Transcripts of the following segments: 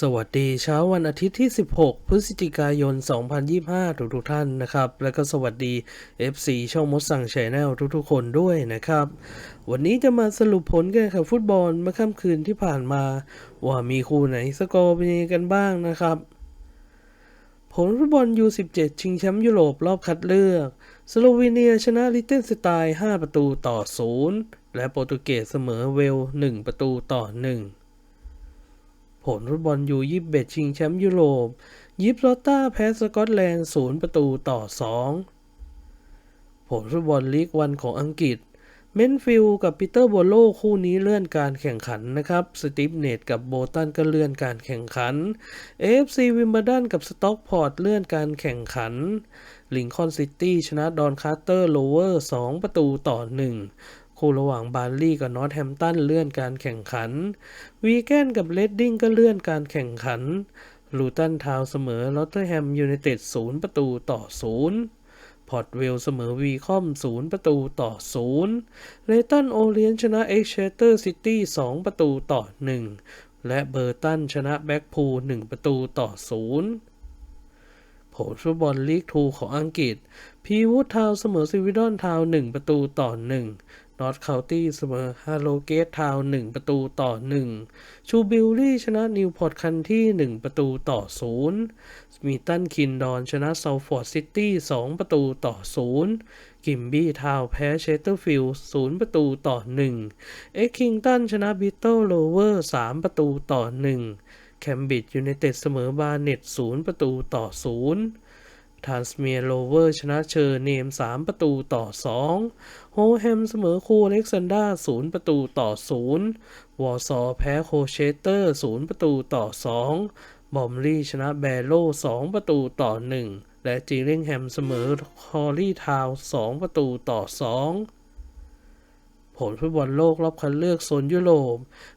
สวัสดีเช้าวันอาทิตย์ที่ 16 พฤศจิกายน 2025 ทุกทุกท่านนะครับ แล้วก็สวัสดี FC ช่องมดสั่งแชนแนลทุกๆ คนด้วยนะครับ วันนี้จะมาสรุปผลการแข่งฟุตบอลเมื่อค่ำคืนที่ผ่านมา ว่ามีคู่ไหนสกอร์เป็นยังไงกันบ้างนะครับ ผลฟุตบอล U17 ชิงแชมป์ยุโรปรอบคัดเลือก สโลวีเนียชนะลิเทนสไตน์5ประตูต่อ 0 และโปรตุเกสเสมอเวล 1 ประตูต่อ 1 ผลฟุตบอลยูยี่เบชิงแชมป์ยุโรป ยิปโรต้าแพ้สกอตแลนด์ศูนย์ประตูต่อ2ผลฟุตบอลลีกวันของอังกฤษ เมนฟิลกับปีเตอร์โบโลคู่นี้เลื่อนการแข่งขันนะครับ สตีฟเนตกับโบตันก็เลื่อนการแข่งขัน AFC วิมเบ l ดันกับสต็อกพอร์ตเลื่อนการแข่งขันลิงคอนซิตี้ชนะดอนคาร์เตอร์โลเวอร์ 2 ประตูต่อ 1 คู่ระหว่างบาร์ลี่กับนอตแฮมตันเลื่อนการแข่งขัน วีแกนกับเลดดิ้งก็เลื่อนการแข่งขัน ลูตันทาวเสมอลอตเทอร์แฮมยูไนเต็ด0ประตูต่อ0พอร์ตเวลเสมอวีคอม0ประตูต่อ0เลตันโอเลียนชนะเอ็กเชเตอร์ซิตี้2ประตูต่อ1และเบอร์ตันชนะแบ็กพูล1ประตูต่อ0ผลฟุตบอลลีกทูของอังกฤษ พีวูดทาวเสมอซิวิดอนทาวน์1ประตูต่อ1น นอร์ทเคานตี้เสมอฮาโลเกตทาวน์1ประตูต่อ1ชูบิลลี่ชนะนิวพอร์ตคันที่1ประตูต่อ0สมีตันคินดอนชนะเซาฟอร์ดซิตี้2ประตูต่อ0กิมบี้ทาวแพ้เชสเตอร์ฟิลด์0ประตูต่อ1เอ็กคิงตันชนะบิตเติลโลเวอร์3ประตูต่อ1แคมบริดจ์ยูไนเต็ดเสมอบาร์เน็ต0ประตูต่อ0 ทานสเมียร์โลเวอร์ชนะเชอร์เนม 3 ประตูต่อ 2 โฮแฮมเสมอคูเล็กซันดา0 ประตูต่อ 0 วอร์ซอแพ้โคเชเตอร์ 0 ประตูต่อ 2 บอมลี่ชนะแบโล2ประตูต่อ 1 และจีเริงแฮมเสมอคอรี่ทาว 2 ประตูต่อ 2 ลฟุตบอลโลกรอบคัดเลือกโซนยุโรป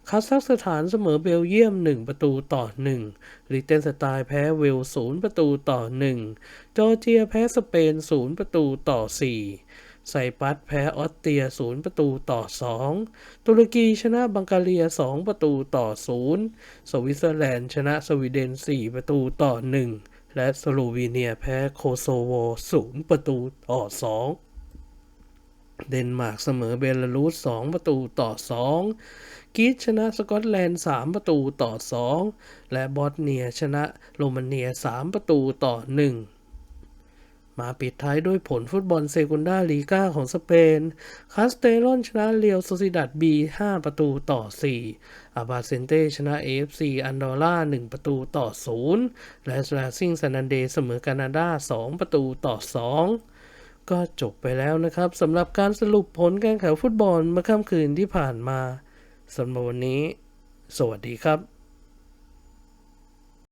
คาซัคสถานเสมอเบลเยียม 1 ประตูต่อ1ลิเทนสไตน์แพ้เวล0ประตูต่อ 1 จอร์เจียแพ้สเปน 0 ประตูต่อ 4 ไซปัสแพ้ออสเตรีย 0 ประตูต่อ 2 ตุรกีชนะบังกาเรีย 2 ประตูต่อ 0 สวิตเซอร์แลนด์ชนะสวีเดน 4 ประตูต่อ 1 และสโลวีเนียแพ้โคโซโว 0 ประตูต่อ 2 เดนมาร์กเสมอเบลารุส2ประตูต่อ 2กรีซชนะสกอตแลนด์ 3 ประตูต่อ 2 และบอสเนียชนะโรมาเนีย 3 ประตูต่อ 1มาปิดท้ายด้วยผลฟุตบอลเซกุนดาลีกาของสเปน คาสเตลอนชนะเรียวโซซิดัดบี5ประตูต่อ 4 อาบาเซนเต้ชนะ AFC อันดอร่า 1 ประตูต่อ 0 และราซิงซันันเดเสมอแคนาดา 2 ประตูต่อ 2 ก็จบไปแล้วนะครับสำหรับการสรุปผลการแข่งฟุตบอลเมื่อค่ำคืนที่ผ่านมาสำหรับวันนี้ สวัสดีครับ